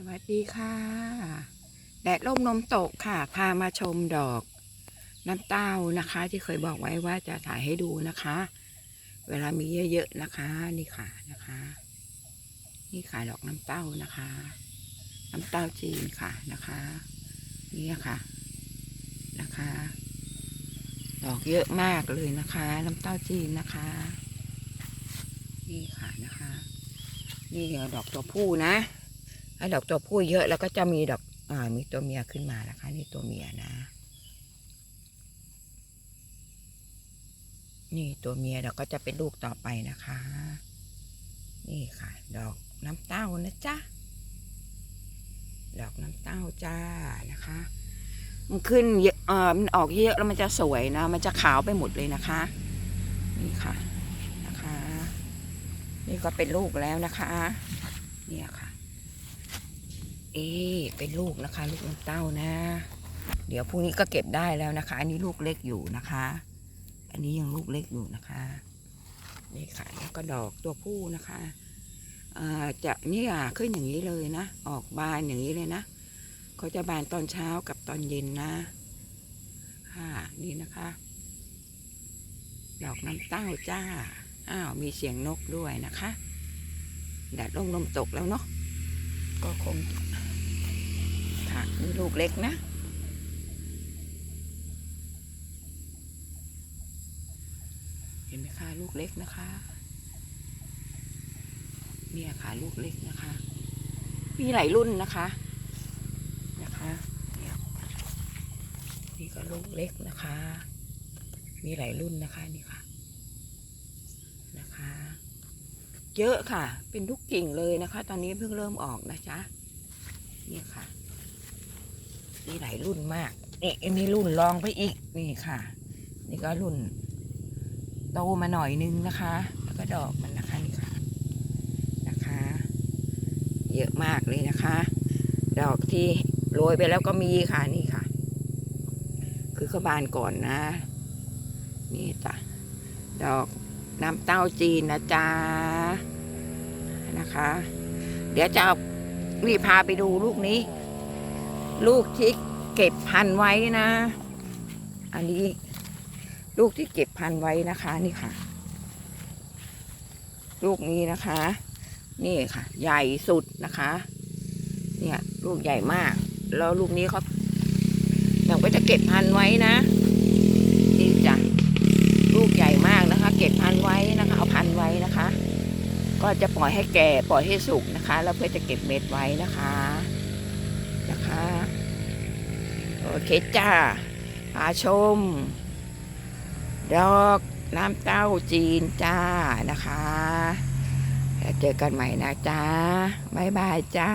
สวัสดีค่ะ แดดร่มนมตกค่ะ พามาชมดอกน้ำเต้านะคะ ที่เคยบอกไว้ว่าจะถ่ายให้ดูนะคะ เวลามีเยอะๆนะคะ นี่ค่ะนะคะ นี่ค่ะดอกน้ำเต้านะคะ น้ำเต้าจีนค่ะนะคะ นี่ค่ะนะคะ ดอกเยอะมากเลยนะคะ น้ำเต้าจีนนะคะ นี่ค่ะนะคะ นี่ดอกตัวผู้นะ ถ้าดอกตัวผู้เยอะแล้วก็จะมีดอกอ่ามีตัวเมียขึ้นมานะคะนี่ตัวเมียนะ นี่ตัวเมียเราก็จะเป็นลูกต่อไปนะคะ นี่ค่ะ ดอกน้ำเต้านะจ๊ะดอกน้ำเต้าจ้านะคะ มันขึ้นเยอะเออมันออกเยอะแล้วมันจะสวยนะ มันจะขาวไปหมดเลยนะคะ นี่ค่ะนะคะ นี่ก็เป็นลูกแล้วนะคะ เนี่ยค่ะ เอ๊เป็นลูกนะคะ ลูกน้ำเต้านะ เดี๋ยวพรุ่งนี้ก็เก็บได้แล้วนะคะ อันนี้ลูกเล็กอยู่นะคะ อันนี้ยังลูกเล็กอยู่นะคะนี่ค่ะแล้วก็ดอกตัวผู้นะคะอ่าจะนี่ยขึ้นอย่างนี้เลยนะ ออกบานอย่างนี้เลยนะเขาจะบานตอนเช้ากับตอนเย็นนะค่ะนี่นะคะ ดอกน้ำเต้าจ้าอ้าวมีเสียงนกด้วยนะคะแดดร่มลมตกแล้วเนาะก็คงีลูกเล็กนะ เห็นไหมคะลูกเล็กนะคะ เนี่ยค่ะลูกเล็กนะคะ มีหลายรุ่นนะคะ นะคะเนี่ยนี่ก็ลูกเล็กนะคะ มีหลายรุ่นนะคะนี่ค่ะ นะคะ เยอะค่ะ เป็นทุกกิ่งเลยนะคะ ตอนนี้เพิ่งเริ่มออกนะจ๊ะนี่ค่ะ มีหลายรุ่นมากนี่อันนี้รุ่นรองไปอีกนี่ค่ะ นี่ก็รุ่นโตมาหน่อยนึงนะคะ แล้วก็ดอกมันนะคะนี่ค่ะนะคะ เยอะมากเลยนะคะ ดอกที่โรยไปแล้วก็มีค่ะนี่ค่ะ คือเขาบานก่อนนะ นี่จ้ะดอกน้ำเต้าจีนนะจ๊ะนะคะ เดี๋ยวจะเอานี่พาไปดูลูกนี้ ลูกที่เก็บพันไว้นะ อันนี้ลูกที่เก็บพันไว้นะคะนี่ค่ะ ลูกนี้นะคะ นี่ค่ะ ใหญ่สุดนะคะ เนี่ย ลูกใหญ่มาก แล้วลูกนี้เขาเราก็จะเก็บพันไว้นะนี่จ้ะลูกใหญ่มากนะคะ เก็บพันไว้นะคะ เอาพันไว้นะคะ ก็จะปล่อยให้แก่ปล่อยให้สุกนะคะ แล้วเพื่อจะเก็บเม็ดไว้นะคะ นะคะโอเคจ้าหาชม ดอกน้ำเต้าจีนจ้านะคะแล้วเจอกันใหม่นะจ้าบ๊ายบายจ้า